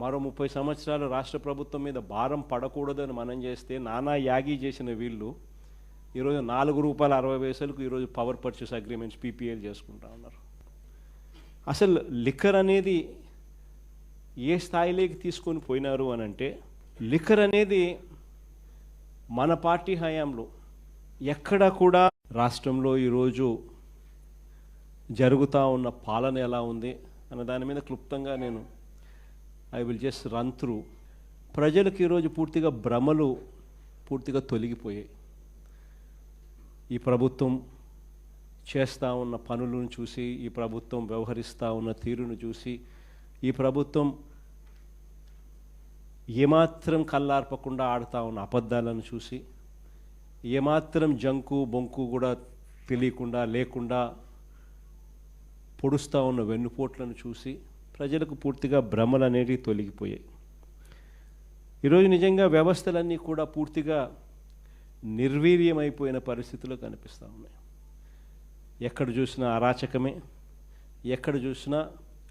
మరో ముప్పై సంవత్సరాలు రాష్ట్ర ప్రభుత్వం మీద భారం పడకూడదని మనం చేస్తే నానా యాగి చేసిన వీళ్ళు ఈరోజు నాలుగు రూపాయల అరవై పైసలకు ఈరోజు పవర్ పర్చేస్ అగ్రిమెంట్స్ పీపీఎల్ చేసుకుంటా ఉన్నారు. అసలు లిక్కర్ అనేది ఏ స్థాయిలోకి తీసుకొని పోయినారు అని అంటే లిక్కర్ అనేది మన పార్టీ హయాంలో ఎక్కడ కూడా రాష్ట్రంలో ఈరోజు జరుగుతూ ఉన్న పాలన ఎలా ఉంది అన్న దాని మీద క్లుప్తంగా నేను I will just run through ప్రజలకు ఈరోజు పూర్తిగా భ్రమలు పూర్తిగా తొలగిపోయాయి. ఈ ప్రభుత్వం చేస్తూ ఉన్న పనులను చూసి ఈ ప్రభుత్వం వ్యవహరిస్తూ ఉన్న తీరును చూసి ఈ ప్రభుత్వం ఏమాత్రం కళ్ళార్పకుండా ఆడుతూ ఉన్న అబద్ధాలను చూసి ఏమాత్రం జంకు బొంకు కూడా తెలియకుండా లేకుండా పొడుస్తూ ఉన్న వెన్నుపోట్లను చూసి ప్రజలకు పూర్తిగా భ్రమలు అనేటివి తొలగిపోయాయి. ఈరోజు నిజంగా వ్యవస్థలన్నీ కూడా పూర్తిగా నిర్వీర్యమైపోయిన పరిస్థితులు కనిపిస్తూ ఉన్నాయి. ఎక్కడ చూసినా అరాచకమే ఎక్కడ చూసినా